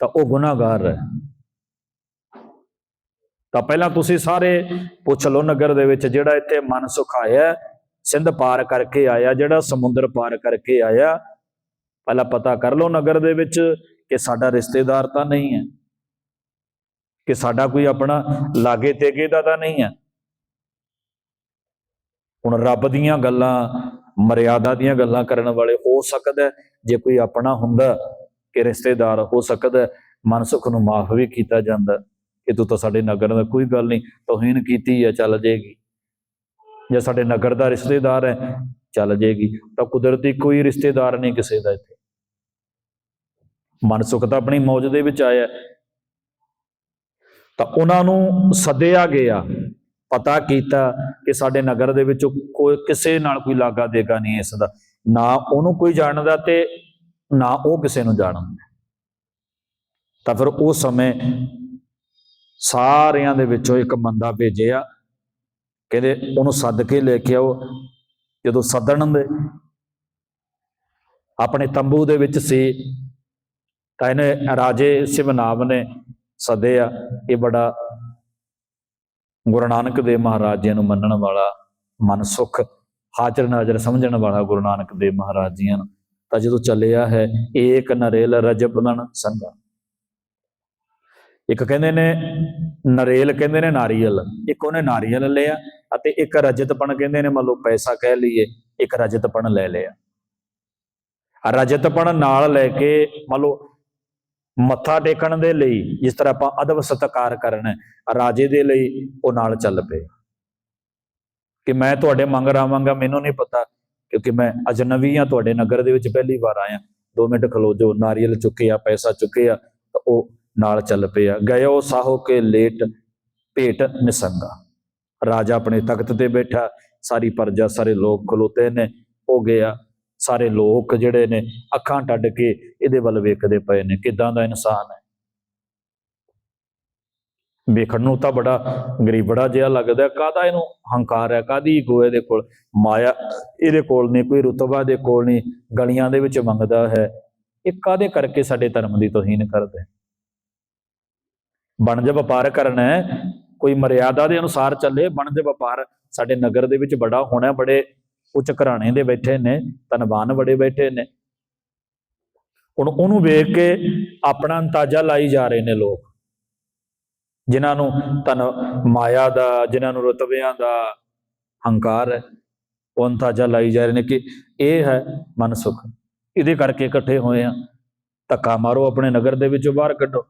ਤਾਂ ਉਹ ਗੁਨਾਹਗਾਰ ਹੈ। ਤਾਂ ਪਹਿਲਾਂ ਤੁਸੀਂ ਸਾਰੇ ਪੁੱਛ ਲਓ ਨਗਰ ਦੇ ਵਿੱਚ ਜਿਹੜਾ ਇੱਥੇ ਮਨ ਸੁਖਾਇਆ ਸਿੰਧ ਪਾਰ ਕਰਕੇ ਆਇਆ ਜਿਹੜਾ ਸਮੁੰਦਰ ਪਾਰ ਕਰਕੇ ਆਇਆ ਪਹਿਲਾਂ ਪਤਾ ਕਰ ਲਓ ਨਗਰ ਦੇ ਵਿੱਚ ਕਿ ਸਾਡਾ ਰਿਸ਼ਤੇਦਾਰ ਤਾਂ ਨਹੀਂ ਹੈ। ਕਿ ਸਾਡਾ ਕੋਈ ਆਪਣਾ ਲਾਗੇ ਤੇਗੇ ਦਾ ਤਾਂ ਨਹੀਂ ਹੈ। ਹੁਣ ਰੱਬ ਦੀਆਂ ਗੱਲਾਂ ਮਰਿਆਦਾ ਦੀਆਂ ਗੱਲਾਂ ਕਰਨ ਵਾਲੇ ਹੋ ਸਕਦਾ ਜੇ ਕੋਈ ਆਪਣਾ ਹੁੰਦਾ ਕਿ ਰਿਸ਼ਤੇਦਾਰ ਹੋ ਸਕਦਾ ਹੈ, ਮਨਸੁਖ ਨੂੰ ਮਾਫ ਵੀ ਕੀਤਾ ਜਾਂਦਾ ਕਿ ਤੂੰ ਤਾਂ ਸਾਡੇ ਨਗਰ ਦਾ ਕੋਈ ਗੱਲ ਨਹੀਂ ਤੋਹੀਨ ਕੀਤੀ ਹੈ ਚੱਲ ਜਾਏਗੀ ਜਾਂ ਸਾਡੇ ਨਗਰ ਦਾ ਰਿਸ਼ਤੇਦਾਰ ਹੈ, ਚੱਲ ਜਾਏਗੀ ਤਾਂ ਕੁਦਰਤੀ ਕੋਈ ਰਿਸ਼ਤੇਦਾਰ ਨਹੀਂ ਕਿਸੇ ਦਾ ਇੱਥੇ। ਮਨ ਮਨਸੁਖ ਤਾਂ ਆਪਣੀ ਮੌਜ ਦੇ ਵਿੱਚ ਆਇਆ। ਤਾਂ ਉਹਨਾਂ ਨੂੰ ਸੱਦਿਆ ਗਿਆ। ਪਤਾ ਕੀਤਾ ਕਿ ਸਾਡੇ ਨਗਰ ਦੇ ਵਿੱਚ ਕੋਈ ਕਿਸੇ ਨਾਲ ਕੋਈ ਲਾਗਾ ਦੇਗਾ ਨਹੀਂ ਇਸ ਦਾ। ਨਾ ਉਹਨੂੰ ਕੋਈ ਜਾਣਦਾ ਤੇ ਨਾ ਉਹ ਕਿਸੇ ਨੂੰ ਜਾਣਦਾ। ਤਾਂ ਫਿਰ ਉਸ ਸਮੇਂ ਸਾਰਿਆਂ ਦੇ ਵਿੱਚੋਂ ਇੱਕ ਬੰਦਾ ਭੇਜਿਆ। ਕਹਿੰਦੇ ਉਹਨੂੰ ਸੱਦ ਕੇ ਲੈ ਕੇ ਆਓ, ਜਦੋਂ ਸੱਦਣ ਦੇ ਆਪਣੇ ਤੰਬੂ ਦੇ ਵਿੱਚ ਸੀ, ਤਾਂ ਇਹਨੇ ਰਾਜੇ ਸ਼ਿਵਨਾਮ ਨੇ ਸੱਦਿਆ ਇਹ ਬੜਾ ਗੁਰੂ ਨਾਨਕ ਦੇਵ ਮਹਾਰਾਜ ਜੀ ਨੂੰ ਮੰਨਣ ਵਾਲਾ ਮਨ ਮਨਸੁਖ ਹਾਜ਼ਰ ਨਾਜ਼ਰ ਸਮਝਣ ਵਾਲਾ ਗੁਰੂ ਨਾਨਕ ਦੇਵ ਮਹਾਰਾਜ ਜੀਆਂ ਨੂੰ। ਤਾਂ ਜਦੋਂ ਚੱਲਿਆ ਹੈ, ਏਕ ਨਰੇਲ ਰਜਬਨਨ ਸੰਗਾ। ਇੱਕ ਕਹਿੰਦੇ ਨੇ, ਨਰੇਲ ਕਹਿੰਦੇ ਨੇ ਨਾਰੀਅਲ, ਇੱਕ ਉਹਨੇ ਨਾਰੀਅਲ ਲਿਆ ਅਤੇ ਇੱਕ ਰਜਤਪਣ ਕਹਿੰਦੇ ਨੇ, ਮੰਨ ਲਓ ਪੈਸਾ ਕਹਿ ਲਈਏ, ਇੱਕ ਰਜਤਪਣ ਲੈ ਲਿਆ। ਰਜਤਪਣ ਨਾਲ ਲੈ ਕੇ, ਮੰਨ ਲਓ ਮੱਥਾ ਟੇਕਣ ਦੇ ਲਈ, ਜਿਸ ਤਰ੍ਹਾਂ ਆਪਾਂ ਅਦਬ ਸਤਕਾਰ ਕਰਨਾ, ਰਾਜੇ ਦੇ ਲਈ ਉਹ ਨਾਲ ਚੱਲ ਪਏ। ਕਿ ਮੈਂ ਤੁਹਾਡੇ ਮੰਗ ਰਾਵਾਂਗਾ, ਮੈਨੂੰ ਨਹੀਂ ਪਤਾ, ਕਿਉਂਕਿ ਮੈਂ ਅਜਨਬੀ ਹਾਂ, ਤੁਹਾਡੇ ਨਗਰ ਦੇ ਵਿੱਚ ਪਹਿਲੀ ਵਾਰ ਆਇਆ। 2 ਮਿੰਟ ਖਲੋ ਜੋ ਨਾਰੀਅਲ ਚੁੱਕੇ ਆ ਪੈਸਾ ਚੁੱਕਿਆ, ਤਾਂ ਉਹ ਨਾਲ ਚੱਲ ਪਿਆ। ਗਇਓ ਸਾਹੋ ਕੇ ਲੇਟ, ਭੇਟ ਨਿਸੰਗਾ। ਰਾਜਾ ਆਪਣੇ ਤਖਤ ਤੇ ਬੈਠਾ, ਸਾਰੀ ਪਰਜਾ, ਸਾਰੇ ਲੋਕ ਖਲੋਤੇ ਨੇ ਉਹ ਗਿਆ। ਸਾਰੇ ਲੋਕ ਜਿਹੜੇ ਨੇ, ਅੱਖਾਂ ਟੱਡ ਕੇ ਇਹਦੇ ਵੱਲ ਵੇਖਦੇ ਪਏ ਨੇ, ਕਿਦਾਂ ਦਾ ਇਨਸਾਨ ਹੈ। ਵੇਖਣ ਨੂੰ ਤਾਂ ਬੜਾ ਗਰੀਬੜਾ ਜਿਹਾ ਲੱਗਦਾ ਕਾਦਾ ਇਹਨੂੰ ਹੰਕਾਰ ਹੈ ਕਾਦੀ ਈਗੋ ਇਹਦੇ ਕੋਲ? ਮਾਇਆ ਇਹਦੇ ਕੋਲ ਨਹੀਂ, ਕੋਈ ਰੁਤਬਾ ਦੇ ਕੋਲ ਨਹੀਂ, ਗਲੀਆਂ ਦੇ ਵਿੱਚ ਮੰਗਦਾ ਹੈ। ਇਹ ਕਾਦੇ ਕਰਕੇ ਸਾਡੇ ਧਰਮ ਦੀ ਤੋਹੀਨ ਕਰਦਾ? ਹੈ ਬਣਜ ਵਪਾਰ ਕਰਨਾ ਹੈ ਕੋਈ ਮਰਿਆਦਾ ਦੇ ਅਨੁਸਾਰ ਚੱਲੇ ਬਣਦੇ ਵਪਾਰ ਸਾਡੇ ਨਗਰ ਦੇ ਵਿੱਚ ਬੜਾ ਹੋਣਾ, ਬੜੇ ਉੱਚ ਘਰਾਣੇ ਦੇ ਬੈਠੇ ਨੇ, ਧਨਵਾਨ ਬੜੇ ਬੈਠੇ ਨੇ। ਹੁਣ ਉਹਨੂੰ ਵੇਖ ਕੇ ਆਪਣਾ ਅੰਤਾਜ਼ਾ ਲਾਈ ਜਾ ਰਹੇ ਨੇ ਲੋਕ। ਜਿਨ੍ਹਾਂ ਨੂੰ ਧਨ ਮਾਇਆ ਦਾ, ਜਿਨ੍ਹਾਂ ਨੂੰ ਰਤਬਿਆਂ ਦਾ ਹੰਕਾਰ ਹੈ, ਉਹ ਅੰਤਾਜ਼ਾ ਲਾਈ ਜਾ ਰਹੇ ਨੇ ਕਿ ਇਹ ਹੈ ਮਨ ਸੁਖ। ਇਹਦੇ ਕਰਕੇ ਇਕੱਠੇ ਹੋਏ ਆ। ਧੱਕਾ ਮਾਰੋ ਆਪਣੇ ਨਗਰ ਦੇ ਵਿੱਚੋਂ ਬਾਹਰ ਕੱਢੋ।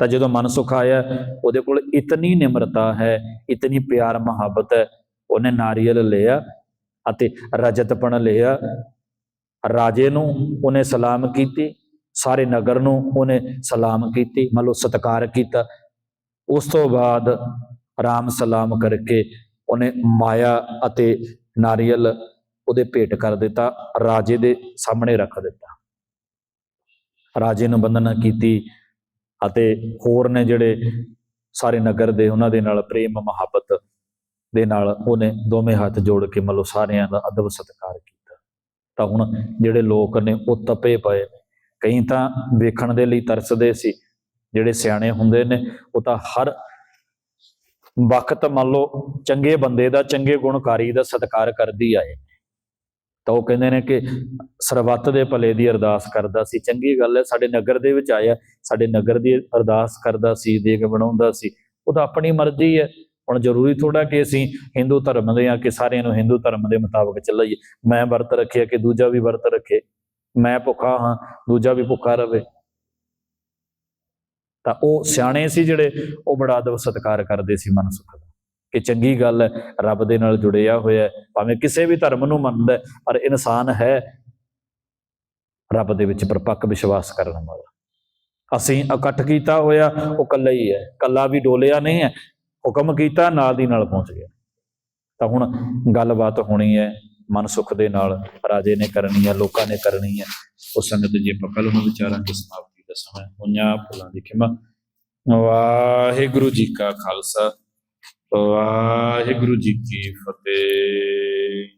ਤਾਂ ਜਦੋਂ ਮਨ ਸੁਖ ਆਇਆ, ਉਹਦੇ ਕੋਲ ਇਤਨੀ ਨਿਮਰਤਾ ਹੈ, ਇਤਨੀ ਪਿਆਰ ਮੁਹੱਬਤ ਹੈ ਉਹਨੇ ਨਾਰੀਅਲ ਲਿਆ ਅਤੇ ਰਜਤਪਣ ਲਿਆ। ਰਾਜੇ ਨੂੰ ਉਹਨੇ ਸਲਾਮ ਕੀਤੀ, ਸਾਰੇ ਨਗਰ ਨੂੰ ਉਹਨੇ ਸਲਾਮ ਕੀਤੀ, ਮੰਨ ਲਓ ਸਤਕਾਰ ਕੀਤਾ। ਉਸ ਤੋਂ ਬਾਅਦ ਰਾਮ ਸਲਾਮ ਕਰਕੇ ਉਹਨੇ ਮਾਇਆ ਅਤੇ ਨਾਰੀਅਲ ਉਹਦੇ ਭੇਟ ਕਰ ਦਿੱਤਾ, ਰਾਜੇ ਦੇ ਸਾਹਮਣੇ ਰੱਖ ਦਿੱਤਾ। ਰਾਜੇ ਨੂੰ ਬੰਦਨਾ ਕੀਤੀ ਅਤੇ ਹੋਰ ਨੇ ਜਿਹੜੇ ਸਾਰੇ ਨਗਰ ਦੇ ਉਹਨਾਂ ਦੇ ਨਾਲ ਪ੍ਰੇਮ, ਮੁਹੱਬਤ ਦੇ ਨਾਲ ਉਹਨੇ ਦੋਵੇਂ ਹੱਥ ਜੋੜ ਕੇ ਮਤਲਬ ਸਾਰਿਆਂ ਦਾ ਅਦਬ ਸਤਿਕਾਰ ਕੀਤਾ। ਤਾਂ ਹੁਣ ਜਿਹੜੇ ਲੋਕ ਨੇ ਉਹ ਤਪੇ ਪਏ ਨੇ। ਕਈ ਤਾਂ ਵੇਖਣ ਦੇ ਲਈ ਤਰਸਦੇ ਸੀ, ਜਿਹੜੇ ਸਿਆਣੇ ਹੁੰਦੇ ਨੇ, ਉਹ ਤਾਂ ਹਰ ਵਕਤ ਮੰਨ ਲਓ ਚੰਗੇ ਬੰਦੇ ਦਾ, ਚੰਗੇ ਗੁਣਕਾਰੀ ਦਾ ਸਤਿਕਾਰ ਕਰਦੀ ਆਏ ਤਾਂ ਉਹ ਕਹਿੰਦੇ ਨੇ ਕਿ ਸਰਬੱਤ ਦੇ ਭਲੇ ਦੀ ਅਰਦਾਸ ਕਰਦਾ ਸੀ। ਚੰਗੀ ਗੱਲ ਹੈ, ਸਾਡੇ ਨਗਰ ਦੇ ਵਿੱਚ ਆਇਆ, ਸਾਡੇ ਨਗਰ ਦੀ ਅਰਦਾਸ ਕਰਦਾ ਸੀ, ਦੇਗ ਬਣਾਉਂਦਾ ਸੀ। ਉਹ ਤਾਂ ਆਪਣੀ ਮਰਜ਼ੀ ਹੈ। ਹੁਣ ਜ਼ਰੂਰੀ ਥੋੜਾ ਕਿ ਅਸੀਂ ਹਿੰਦੂ ਧਰਮ ਦੇ ਆ ਕਿ ਸਾਰਿਆਂ ਨੂੰ ਹਿੰਦੂ ਧਰਮ ਦੇ ਮੁਤਾਬਕ ਚੱਲਈਏ। ਮੈਂ ਵਰਤ ਰੱਖਿਆ ਕਿ ਦੂਜਾ ਵੀ ਵਰਤ ਰੱਖੇ। ਮੈਂ ਭੁੱਖਾ ਹਾਂ, ਦੂਜਾ ਵੀ ਭੁੱਖਾ ਰਵੇ। ਤਾਂ ਉਹ ਸਿਆਣੇ ਸੀ ਜਿਹੜੇ, ਉਹ ਬੜਾ ਅਦਬ ਸਤਿਕਾਰ ਕਰਦੇ ਸੀ ਮਨਸੁਖ ਦਾ। ਕਿ ਚੰਗੀ ਗੱਲ ਹੈ, ਰੱਬ ਦੇ ਨਾਲ ਜੁੜਿਆ ਹੋਇਆ ਭਾਵੇਂ ਕਿਸੇ ਵੀ ਧਰਮ ਨੂੰ ਮੰਨਦਾ ਪਰ ਇਨਸਾਨ ਹੈ ਰੱਬ ਦੇ ਵਿੱਚ ਪਰਪੱਕ ਵਿਸ਼ਵਾਸ ਕਰਨ ਵਾਲਾ। ਅਸੀਂ ਇਕੱਠ ਕੀਤਾ ਹੋਇਆ, ਉਹ ਇਕੱਲਾ ਹੀ ਹੈ, ਇਕੱਲਾ ਵੀ ਡੋਲਿਆ ਨਹੀਂ ਹੈ, ਹੁਕਮ ਕੀਤਾ, ਨਾਲ ਦੀ ਨਾਲ ਪਹੁੰਚ ਗਿਆ। ਤਾਂ ਹੁਣ ਗੱਲਬਾਤ ਹੋਣੀ ਹੈ, ਮਨ ਸੁਖ ਦੇ ਨਾਲ, ਰਾਜੇ ਨੇ ਕਰਨੀ ਹੈ, ਲੋਕਾਂ ਨੇ ਕਰਨੀ ਹੈ, ਉਹ ਸੰਗਤ ਜੇ ਆਪਾਂ ਕੱਲ ਨੂੰ ਵਿਚਾਰਾਂਗੇ ਸਮਾਪਤੀ ਦਾ ਸਮਾਂ ਹੋਈਆਂ ਫੁੱਲਾਂ ਦੀ ਖਿਮਾ। ਵਾਹਿਗੁਰੂ ਜੀ ਕਾ ਖਾਲਸਾ। ਵਾਹਿਗੁਰੂ ਜੀ ਕੀ ਫਤਿਹ।